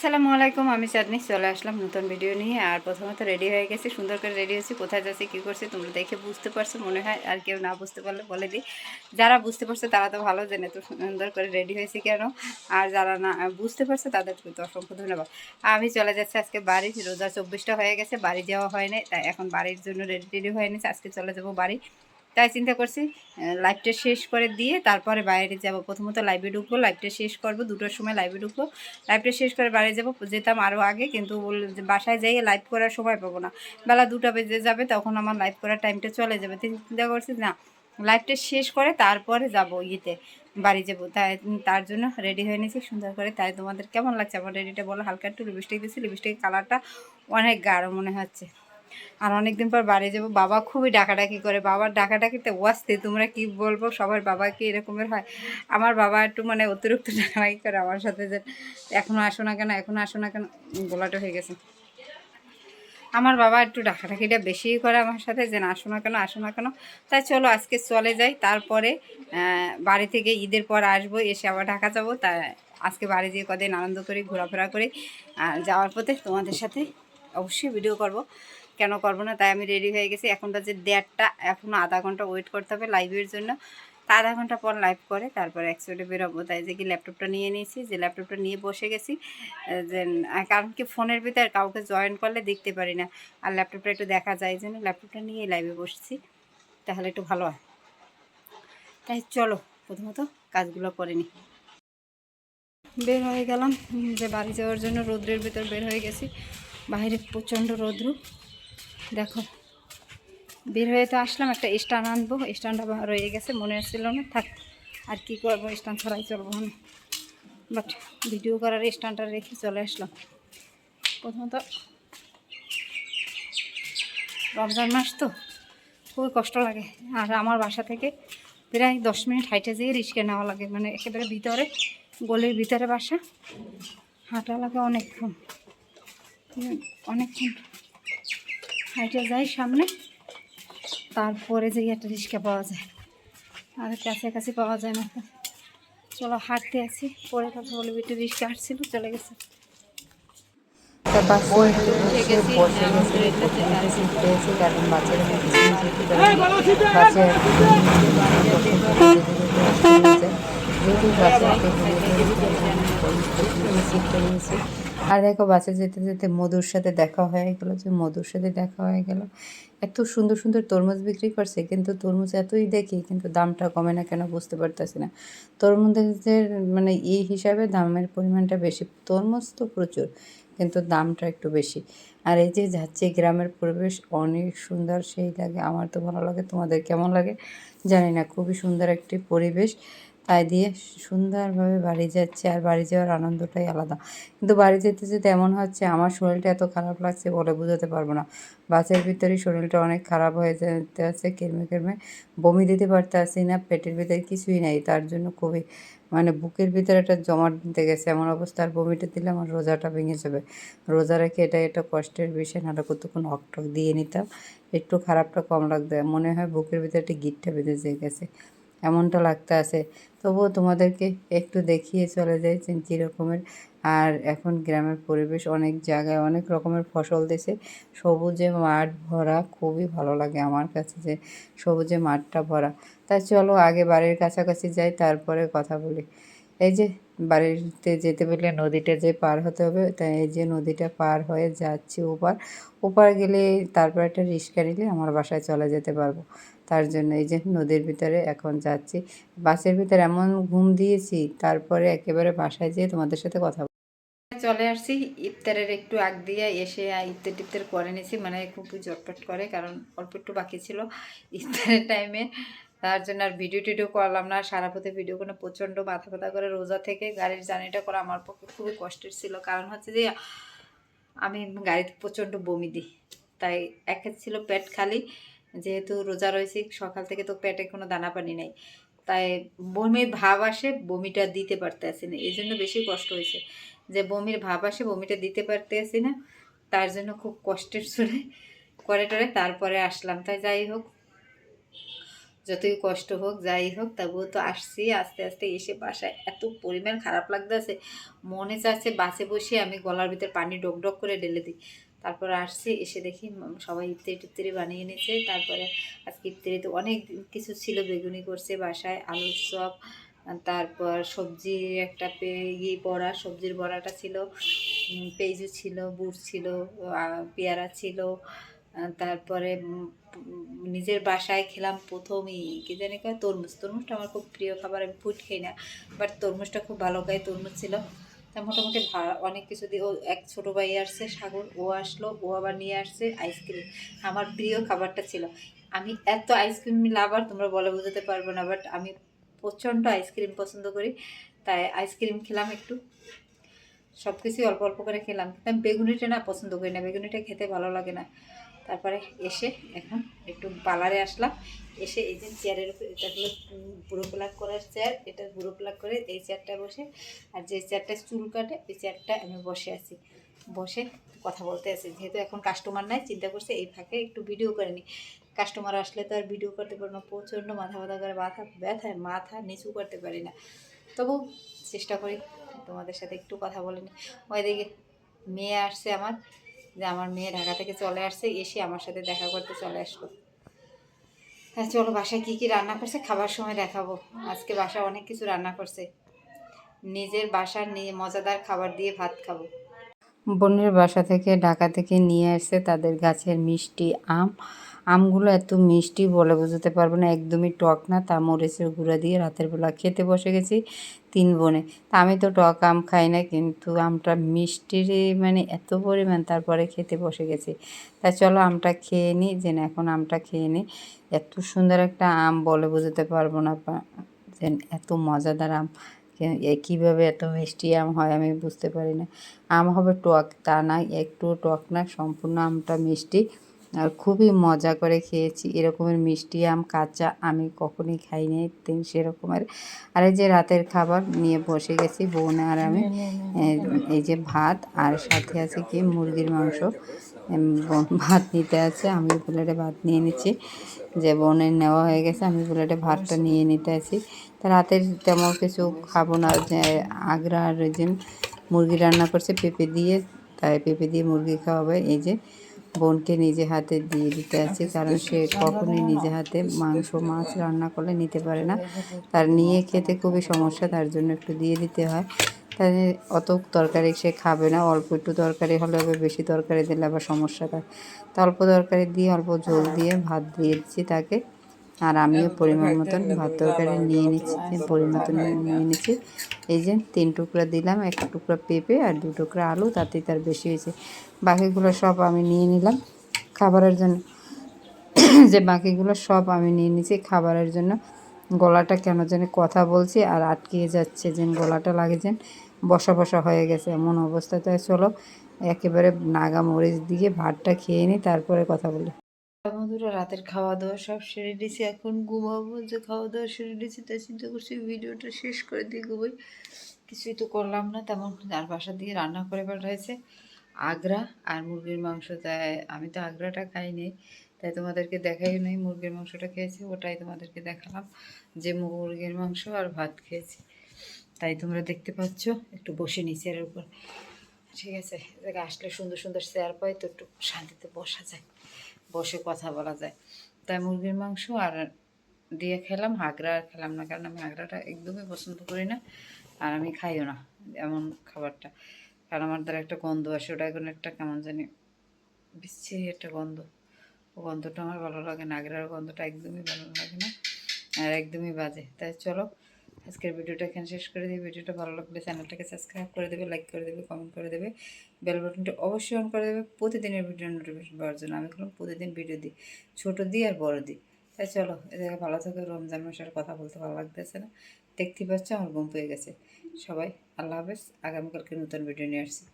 আসসালামু আলাইকুম, আমি চাঁদনি। চলে আসলাম নতুন ভিডিও নিয়ে। আর প্রথমত রেডি হয়ে গেছি, সুন্দর করে রেডি হয়েছি। কোথায় যাচ্ছি, কী করছি, তোমরা দেখে বুঝতে পারছ, মনে হয় আর কেউ না বুঝতে পারলে বলে দিই। যারা বুঝতে পারছে, তারা তো ভালো জেনে তো সুন্দর করে রেডি হয়েছি কেন? আর যারা না বুঝতে পারছে, তাদের তো অসংখ্য ধন্যবাদ। আমি চলে যাচ্ছি আজকে বাড়ি রোজা চব্বিশটা হয়ে গেছে, বাড়ি যাওয়া হয়নি, তাই এখন বাড়ির জন্য রেডি রেডি হয়ে নিচ্ছে আজকে চলে যাব বাড়ি। তাই চিন্তা করছি লাইভটা শেষ করে দিয়ে তারপরে বাইরে যাব। প্রথমত লাইভে ঢুকবো লাইভটা শেষ করব, দুটোর সময় লাইভে ঢুকবো। লাইভটা শেষ করে বাইরে যাব, যেতাম আরও আগে, কিন্তু বাসায় যাই লাইভ করার সময় পাবো না। বেলা দুটা বেজে যাবে, তখন আমার লাইভ করার টাইমটা চলে যাবে। চিন্তা করছি, না লাইভটা শেষ করে তারপরে যাব ইয়েতে, বাড়ি যাব। তাই তার জন্য রেডি হয়ে নিয়েছি, সুন্দর করে। তাই তোমাদের কেমন লাগছে? আমার রেডিটা বলো, হালকা একটু লিপস্টিক দিয়েছি লিপস্টিক কালারটা অনেক গাঢ় মনে হচ্ছে। আর অনেকদিন পর বাড়ি যাব, বাবা খুবই ডাকাডাকি করে, বাবার ডাকাডাকিতে ওয়াস্তে, তোমরা কি বলব? সবার বাবা কি এরকমের হয়। আমার বাবা একটু মানে অতিরিক্ত ডাকাডাকি করে আমার সাথে যে এখনও আসো না কেন এখনও আসো না কেন? গোলাটা হয়ে গেছে। আমার বাবা একটু ডাকাডাকিটা বেশিই করে আমার সাথে যে, না, আসো না কেন, আসো না কেন? তাই চলো আজকে চলে যাই, তারপরে বাড়ি থেকে ঈদের পর আসব, এসে আবার ঢাকা যাব। তা আজকে বাড়ি যেয়ে কদিন আনন্দ করি, ঘোরাফেরা করি। আর যাওয়ার পথে তোমাদের সাথে অবশ্যই ভিডিও করব। কেন করব না? তাই আমি রেডি হয়ে গেছি। এখন যে দেড়টা এখনও আধা ঘণ্টা ওয়েট করতে হবে লাইভের জন্য। তা আধা ঘণ্টা পর লাইভ করে তারপরে একসাথে বেরোবো। তাই যে কি ল্যাপটপটা নিয়ে নিয়েছি। যে ল্যাপটপটা নিয়ে বসে গেছি। যে কারণ কি ফোনের ভিতরে কাউকে জয়েন করলে দেখতে পারি না। আর ল্যাপটপটা একটু দেখা যায় জন্য ল্যাপটপটা নিয়ে লাইভে বসছি। তাহলে একটু ভালো হয়। তাই চলো, প্রথমত কাজগুলো করে নিই বের হয়ে গেলাম। যে বাড়ি যাওয়ার জন্য রৌদ্রের ভিতর বের হয়ে গেছি। বাইরে প্রচণ্ড রৌদ্র। দেখো, বের হয়ে তো আসলাম, একটা স্ট্যান্ড আনব। স্ট্যান্ড আবার রয়ে গেছে, মনে হচ্ছিল না, থাক, আর কি করব, স্ট্যান্ড ছাড়াই চলবো আমি। বাট ভিডিও করার স্ট্যান্ডটা রেখে চলে আসলাম। প্রথমত, রমজান মাস তো, খুবই কষ্ট লাগে। আর আমার বাসা থেকে প্রায় দশ মিনিট হাইটে যেয়ে রিস্কে নেওয়া লাগে। মানে একেবারে ভিতরে, গলির ভিতরে বাসা, হাঁটা লাগে অনেকক্ষণ। অনেকক্ষণ। হাইটে যাই সামনে। তারপরে যে একটা রিক্সা পাওয়া যায়। আর কাছাকাছি পাওয়া যায় না। চলো হাঁটতে আছি। পরে কথা বলব, একটু রিক্সা হাঁটছিল, চলে গেছে। উঠে আর দেখো বাসে যেতে যেতে মধুর সাথে দেখা হয়ে গেল যে মধুর সাথে দেখা হয়ে গেল। এত সুন্দর সুন্দর তরমুজ বিক্রি করছে, কিন্তু তরমুজ এতই দেখি, কিন্তু দামটা কমে না কেন বুঝতে পারতেছি না। তরমুজের মানে এই হিসাবে দামের পরিমাণটা বেশি, তরমুজ তো প্রচুর, কিন্তু দামটা একটু বেশি। আর এই যে যাচ্ছে গ্রামের পরিবেশ অনেক সুন্দর, সেই লাগে, আমার তো ভালো লাগে, তোমাদের কেমন লাগে জানি না, খুবই সুন্দর একটি পরিবেশ। তাই দিয়ে সুন্দরভাবে বাড়ি যাচ্ছে আর বাড়ি যাওয়ার আনন্দটাই আলাদা। কিন্তু বাড়ি যেতে যেতে এমন হচ্ছে, আমার শরীরটা এত খারাপ লাগছে বলে বোঝাতে পারব না। বাসের ভিতরে শরীরটা অনেক খারাপ হয়ে যেতে আছে, কেরমে কেরমে বমি দিতে পারতে আসি না, পেটের ভিতরে কিছুই নাই। তার জন্য খুবই মানে বুকের ভিতরে একটা জমাট দিতে গেছে, এমন অবস্থা। আর বমিটা দিলে আমার রোজাটা ভেঙে যাবে। রোজা রেখে এটা একটা কষ্টের বিষয়, নাহলে কতক্ষণ অকটক দিয়ে নিতাম। একটু খারাপটা কম লাগবে মনে হয় বুকের ভিতরে একটা গিটটা বেঁধে যেয়ে গেছে। এমনটা লাগতে আছে। তবুও তোমাদেরকে একটু দেখিয়ে চলে যাই যে কী রকমের। আর এখন গ্রামের পরিবেশ অনেক জায়গায় অনেক রকমের ফসল দিছে। সবুজে মাঠ ভরা খুবই ভালো লাগে আমার কাছে যে সবুজে মাঠটা ভরা। তাই চলো আগে বাড়ির কাছাকাছি যাই, তারপরে কথা বলি। এই যে বাড়িতে যেতে পারলে নদীটা যে পার হতে হবে, তাই এই যে নদীটা পার হয়ে যাচ্ছি ওপার। ওপার গেলে তারপর একটা রিক্সা নিলে আমার বাসায় চলে যেতে পারব। তার জন্য এই যে নদীর ভিতরে এখন যাচ্ছি। বাসের ভিতরে এমন ঘুম দিয়েছি, তারপরে একেবারে বাসায় যেয়ে তোমাদের সাথে কথা। চলে আসছি, ইফতারের একটু আগ দিয়ে এসে ইফতার টিফতার করে নিয়েছি মানে খুব জটপট করে, কারণ অল্প একটু বাকি ছিল ইফতারের টাইমে তার জন্য আর ভিডিও টিডিও করলাম না, সারা পথে ভিডিও কোনো প্রচণ্ড মাথা ব্যথা করে রোজা থেকে গাড়ির জার্নিটা করা আমার পক্ষে খুবই কষ্টের ছিল। কারণ হচ্ছে যে, আমি গাড়িতে প্রচণ্ড বমি দিই। তাই এক ছিল পেট খালি, যেহেতু রোজা রয়েছে, সকাল থেকে তো পেটে কোনো দানা পানি নেই। তাই বমির ভাব আসে, বমিটা দিতে পারতে আসি না। এই জন্য বেশি কষ্ট হয়েছে। যে বমির ভাব আসে, বমিটা দিতে পারতে আসি না, তার জন্য খুব কষ্টের সুরে করে টরে তারপরে আসলাম। তাই যাই হোক যতই কষ্ট হোক, যাই হোক, তবুও তো আসছি। আস্তে আস্তে এসে বাসায় এত পরিমাণ খারাপ লাগতেছে। মনে চাচ্ছে বাসে বসে আমি গলার ভিতর পানি ডক ডক করে ঢেলে দিই। তারপর আসছি, এসে দেখি সবাই ইফতারি টিফতারি বানিয়ে নিয়েছে। তারপরে আজকে ইফতারিতে অনেক কিছু ছিল, বেগুনি করছে বাসায়, আলুর চপ তারপর সবজির একটা পে- ই বড়া, সবজির বড়াটা ছিল পেঁয়াজু ছিল বুট ছিল পেয়ারা ছিল তারপরে নিজের বাসায় খেলাম প্রথমই। কি জানি কয়, তরমুজ। তরমুজটা আমার খুব প্রিয় খাবার, আমি ফুট খাই না। বাট তরমুজটা খুব ভালো খাই তরমুজ ছিল। তা মোটামুটি অনেক কিছু দিয়ে ও, এক ছোটো ভাই আসছে, সাগর, ও আসলো, ও আবার নিয়ে আসছে আইসক্রিম। আমার প্রিয় খাবারটা ছিল। আমি এত আইসক্রিম লাভার, তোমরা বলে বোঝাতে পারব না, বাট আমি প্রচণ্ড আইসক্রিম পছন্দ করি। তাই আইসক্রিম খেলাম একটু। সব কিছুই অল্প অল্প করে খেলাম। কিন্তু আমি বেগুনিটা না পছন্দ করি না। বেগুনিটা খেতে ভালো লাগে না। তারপরে এসে এখন একটু পার্লারে আসলাম। এসে এই যে চেয়ারের উপর, এটা হলো বুড়ো প্লাক করার চেয়ার, এটা বুড়ো প্লাক করে এই চেয়ারটা বসে, আর যে চেয়ারটা চুল কাটে এই চেয়ারটা আমি বসে আছি। বসে কথা বলতে আছি, যেহেতু এখন কাস্টমার নাই, চিন্তা করছে এই ফাঁকে একটু ভিডিও করে নিই। কাস্টমার আসলে তো আর ভিডিও করতে পারব না, প্রচণ্ড মাথা ব্যথা করে, মাথা ব্যথায় মাথা নিচু করতে পারি না। তবু চেষ্টা করি তোমাদের সাথে একটু কথা বলে নিই। ওইদিকে মেয়ে আসছে আমার যে আমার মেয়ে ঢাকা থেকে চলে আসছে, এসে আমার সাথে দেখা করতে চলে আসলো। হ্যাঁ চলো বাসায় কী কী রান্না করছে খাবার সময় দেখাবো। আজকে বাসা অনেক কিছু রান্না করছে। নিজের বাসার নিয়ে মজাদার খাবার দিয়ে ভাত খাব। বোনের বাসা থেকে ঢাকা থেকে নিয়ে আসছে তাদের গাছের মিষ্টি আম। আমগুলো এত মিষ্টি বলে বোঝাতে পারব না, একদমই টক না। তা মরিচের গুঁড়া দিয়ে রাতের বেলা খেতে বসে গেছি তিন বোনে। তা আমি তো টক আম খাই না, কিন্তু আমটা মিষ্টির মানে এত পরিমাণ, তারপরে খেতে বসে গেছি। তা চলো আমটা খেয়ে নিই যে না এখন আমটা খেয়ে নিই এত সুন্দর একটা আম বলে বোঝাতে পারব না যে এত মজাদার আম। কীভাবে এত মিষ্টি আম হয় আমি বুঝতে পারি না। আম হবে টক, তা না একটু টক না, সম্পূর্ণ আমটা মিষ্টি। আর খুবই মজা করে খেয়েছি। এরকমের মিষ্টি আম, কাঁচা আমি কখনই খাই নাই সেরকমের। আর এই যে রাতের খাবার নিয়ে বসে গেছি বোন আর আমি। এই যে ভাত আর সাথে আছে কি মুরগির মাংস। ভাত নিতে আছে, আমি প্লেটে ভাত নিয়ে নিচ্ছি। যে বোনের নেওয়া হয়ে গেছে, আমি প্লেটে ভাতটা নিয়ে নিতে আছি। তা রাতের তেমন কিছু খাব না, যে আগ্রা আর ওই যে মুরগি রান্না করছে, পেঁপে দিয়ে। তাই পেঁপে দিয়ে মুরগি খাওয়াবে, এই যে বোনকে নিজে হাতে দিয়ে দিতে আছি, কারণ সে কখনোই নিজে হাতে মাংস, মাছ রান্না করলে নিতে পারে না। তার নিয়ে খেতে খুবই সমস্যা, তার জন্য একটু দিয়ে দিতে হয়। তাই অত তরকারি সে খাবে না, অল্প একটু তরকারি হলে হবে, বেশি তরকারি দিলে আবার সমস্যা থাকে তা অল্প তরকারি দিয়ে অল্প ঝোল দিয়ে ভাত দিয়ে দিচ্ছি তাকে। আর আমিও পরিমাণ মতন ভাত তরকারি নিয়ে নিচ্ছি পরিমাণ মতন নিয়ে নিচ্ছি। এই যে তিন টুকরা দিলাম এক টুকরা পেঁপে আর দু টুকরা আলু তাতেই তার বেশি হয়েছে। বাকিগুলো সব আমি নিয়ে নিলাম। খাবারের জন্য যে বাকিগুলো সব আমি নিয়ে নিয়েছি খাবারের জন্য গলাটা কেন জানি কথা বলছি আর আটকিয়ে যাচ্ছে যে গলাটা লাগে যেন বসা বসা হয়ে গেছে এমন অবস্থাতে চলো একেবারে নাগা মরিচ দিয়ে ভাতটা খেয়ে নিই তারপরে কথা বলি। বন্ধুরা, রাতের খাওয়া দাওয়া সব সেরে দিয়েছি এখন ঘুমাবো, যে খাওয়া দাওয়া সেরে দিয়েছি তাই চিন্তা করছি ভিডিওটা শেষ করে দিয়ে ঘুমোই। কিছুই তো করলাম না, তেমন আর বাসা দিয়ে রান্না করে পাঠাইছে আগ্রা আর মুরগির মাংস, তাই আমি তো আগ্রাটা খাইনি, তাই তোমাদেরকে দেখাই নাই মুরগির মাংসটা খেয়েছি, ওটাই তোমাদেরকে দেখালাম যে মুরগির মাংস আর ভাত খেয়েছি। তাই তোমরা দেখতে পাচ্ছ, একটু বসে নি চেয়ারের উপর। ঠিক আছে আসলে সুন্দর সুন্দর চেয়ার পাই, তো একটু শান্তিতে বসা যায়। বসে কথা বলা যায়। তাই মুরগির মাংস আর দিয়ে খেলাম হাগরা আর খেলাম না, কারণ আমি হাগরাটা একদমই পছন্দ করি না আর আমি খাইও না এমন খাবারটা। কারণ আমার দ্বারা একটা গন্ধ আসে, ওটা এখন একটা কেমন জানি বিচ্ছিরি একটা গন্ধ। ও গন্ধটা আমার ভালো লাগে না আগ্রার গন্ধটা একদমই ভালো লাগে না আর একদমই বাজে। তাই চলো আজকের ভিডিওটা এখানে শেষ করে দিই। ভিডিওটা ভালো লাগলে চ্যানেলটাকে সাবস্ক্রাইব করে দেবে লাইক করে দেবে কমেন্ট করে দেবে। বেল বাটনটা অবশ্যই অন করে দেবে। প্রতিদিনের ভিডিও নোটিফিকেশন পাওয়ার জন্য আমি এখন প্রতিদিন ভিডিও দিই। ছোটো দিই আর বড় দিই। তাই চলো এদিকে ভালো থাকো। রমজান মাসের কথা বলতে ভালো লাগতেছে না। দেখতে পাচ্ছ আমার ঘুম পেয়ে গেছে। সবাই, আল্লাহ হাফেজ। আগামীকালকে নতুন ভিডিও নিয়ে আসছি।